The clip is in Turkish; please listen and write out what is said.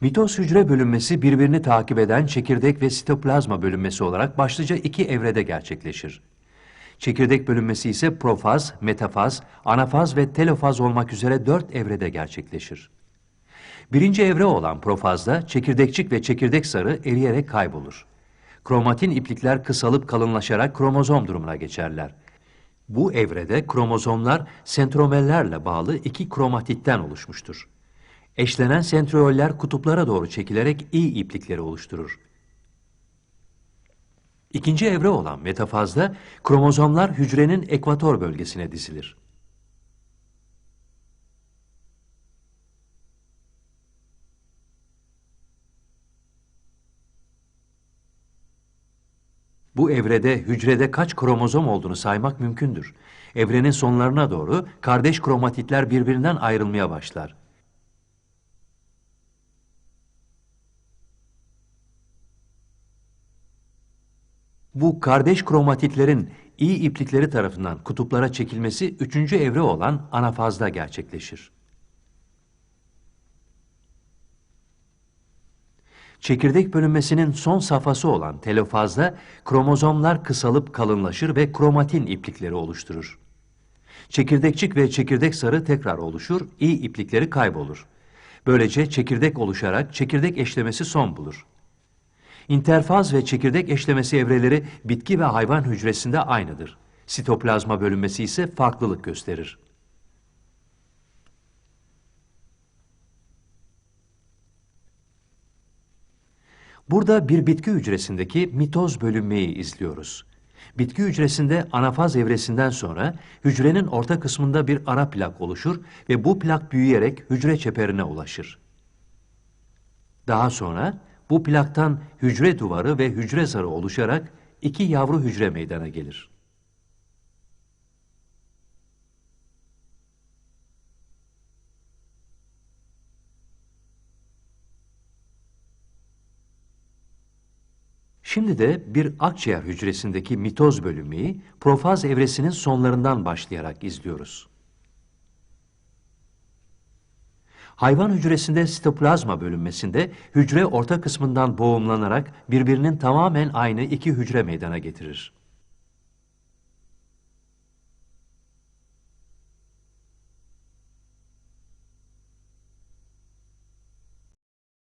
Mitoz hücre bölünmesi birbirini takip eden çekirdek ve sitoplazma bölünmesi olarak başlıca iki evrede gerçekleşir. Çekirdek bölünmesi ise profaz, metafaz, anafaz ve telofaz olmak üzere dört evrede gerçekleşir. Birinci evre olan profazda çekirdekçik ve çekirdek sarı eriyerek kaybolur. Kromatin iplikler kısalıp kalınlaşarak kromozom durumuna geçerler. Bu evrede kromozomlar sentromellerle bağlı iki kromatitten oluşmuştur. Eşlenen sentrioller kutuplara doğru çekilerek i iplikleri oluşturur. İkinci evre olan metafazda kromozomlar hücrenin ekvator bölgesine dizilir. Bu evrede hücrede kaç kromozom olduğunu saymak mümkündür. Evrenin sonlarına doğru kardeş kromatitler birbirinden ayrılmaya başlar. Bu kardeş kromatitlerin i iplikleri tarafından kutuplara çekilmesi üçüncü evre olan anafazda gerçekleşir. Çekirdek bölünmesinin son safhası olan telofazda kromozomlar kısalıp kalınlaşır ve kromatin iplikleri oluşturur. Çekirdekçik ve çekirdek sarı tekrar oluşur, i iplikleri kaybolur. Böylece çekirdek oluşarak çekirdek eşlemesi son bulur. İnterfaz ve çekirdek eşlemesi evreleri bitki ve hayvan hücresinde aynıdır. Sitoplazma bölünmesi ise farklılık gösterir. Burada bir bitki hücresindeki mitoz bölünmeyi izliyoruz. Bitki hücresinde anafaz evresinden sonra hücrenin orta kısmında bir ara plak oluşur ve bu plak büyüyerek hücre çeperine ulaşır. Daha sonra bu plaktan hücre duvarı ve hücre zarı oluşarak iki yavru hücre meydana gelir. Şimdi de bir akciğer hücresindeki mitoz bölünmeyi profaz evresinin sonlarından başlayarak izliyoruz. Hayvan hücresinde sitoplazma bölünmesinde hücre orta kısmından boğumlanarak birbirinin tamamen aynı iki hücre meydana getirir.